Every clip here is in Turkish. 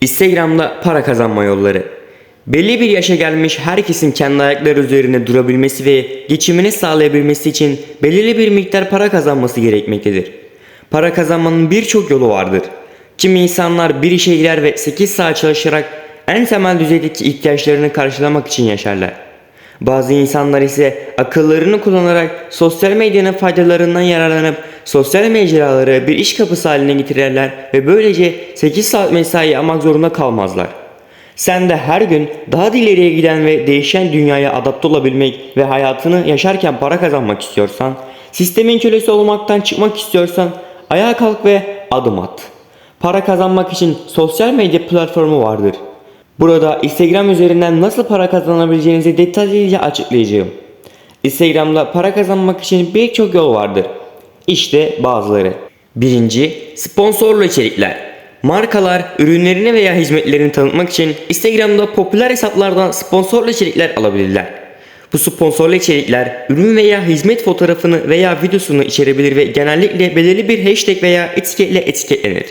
Instagram'da para kazanma yolları. Belli bir yaşa gelmiş herkesin kendi ayakları üzerinde durabilmesi ve geçimini sağlayabilmesi için belirli bir miktar para kazanması gerekmektedir. Para kazanmanın birçok yolu vardır. Kimi insanlar bir işe girer ve 8 saat çalışarak en temel düzeydeki ihtiyaçlarını karşılamak için yaşarlar. Bazı insanlar ise akıllarını kullanarak sosyal medyanın faydalarından yararlanıp sosyal mecraları bir iş kapısı haline getirirler ve böylece 8 saat mesai yapmak zorunda kalmazlar. Sen de her gün daha da ileriye giden ve değişen dünyaya adapte olabilmek ve hayatını yaşarken para kazanmak istiyorsan, sistemin kölesi olmaktan çıkmak istiyorsan ayağa kalk ve adım at. Para kazanmak için sosyal medya platformu vardır. Burada Instagram üzerinden nasıl para kazanabileceğinizi detaylıca açıklayacağım. Instagram'da para kazanmak için birçok yol vardır. İşte bazıları. Birinci, sponsorlu içerikler. Markalar ürünlerini veya hizmetlerini tanıtmak için Instagram'da popüler hesaplardan sponsorlu içerikler alabilirler. Bu sponsorlu içerikler ürün veya hizmet fotoğrafını veya videosunu içerebilir ve genellikle belirli bir hashtag veya etiketle etiketlenir.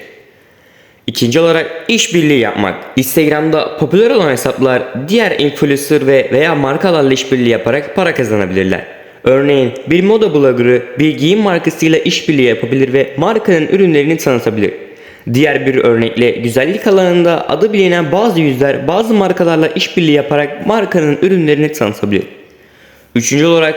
İkinci olarak işbirliği yapmak. Instagram'da popüler olan hesaplar diğer influencer ve veya markalarla işbirliği yaparak para kazanabilirler. Örneğin bir moda bloggerı bir giyim markasıyla işbirliği yapabilir ve markanın ürünlerini tanıtabilir. Diğer bir örnekle güzellik alanında adı bilinen bazı yüzler bazı markalarla işbirliği yaparak markanın ürünlerini tanıtabilir. Üçüncü olarak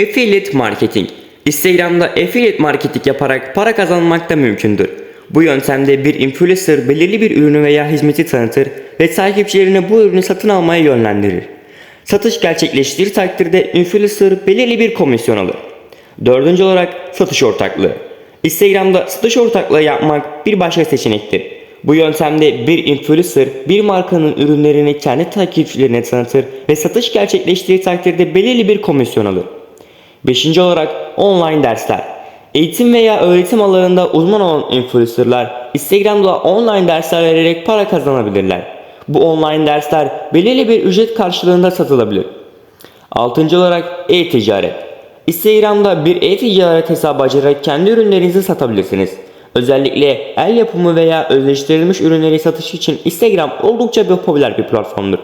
affiliate marketing. Instagram'da affiliate marketing yaparak para kazanmak da mümkündür. Bu yöntemde bir influencer belirli bir ürünü veya hizmeti tanıtır ve takipçilerini bu ürünü satın almaya yönlendirir. Satış gerçekleştiği takdirde influencer belirli bir komisyon alır. Dördüncü olarak satış ortaklığı. Instagram'da satış ortaklığı yapmak bir başka seçenektir. Bu yöntemde bir influencer bir markanın ürünlerini kendi takipçilerine tanıtır ve satış gerçekleştiği takdirde belirli bir komisyon alır. Beşinci olarak online dersler. Eğitim veya öğretim alanında uzman olan influencerlar Instagram'da online dersler vererek para kazanabilirler. Bu online dersler belirli bir ücret karşılığında satılabilir. Altıncı olarak e-ticaret. Instagram'da bir e-ticaret hesabı açarak kendi ürünlerinizi satabilirsiniz. Özellikle el yapımı veya özleştirilmiş ürünleri satış için Instagram oldukça bir popüler bir platformdur.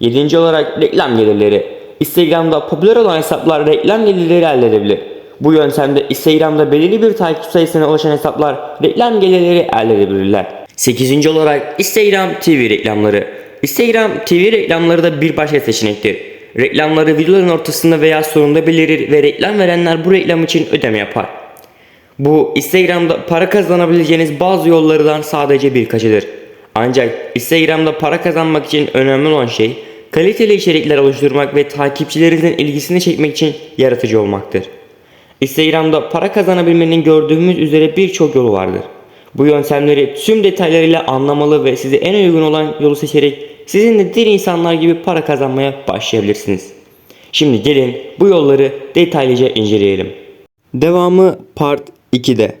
Yedinci olarak reklam gelirleri. Instagram'da popüler olan hesaplar reklam gelirleri elde edebilir. Bu yöntemde Instagram'da belirli bir takip sayısına ulaşan hesaplar reklam gelirleri elde edebilirler. 8. olarak Instagram TV reklamları. Instagram TV reklamları da bir başka seçenektir. Reklamları videoların ortasında veya sonunda belirir ve reklam verenler bu reklam için ödeme yapar. Bu Instagram'da para kazanabileceğiniz bazı yollardan sadece birkaçıdır. Ancak Instagram'da para kazanmak için önemli olan şey kaliteli içerikler oluşturmak ve takipçilerinizin ilgisini çekmek için yaratıcı olmaktır. Instagram'da para kazanabilmenin gördüğümüz üzere birçok yolu vardır. Bu yöntemleri tüm detaylarıyla anlamalı ve size en uygun olan yolu seçerek sizin de diğer insanlar gibi para kazanmaya başlayabilirsiniz. Şimdi gelin bu yolları detaylıca inceleyelim. Devamı part 2'de.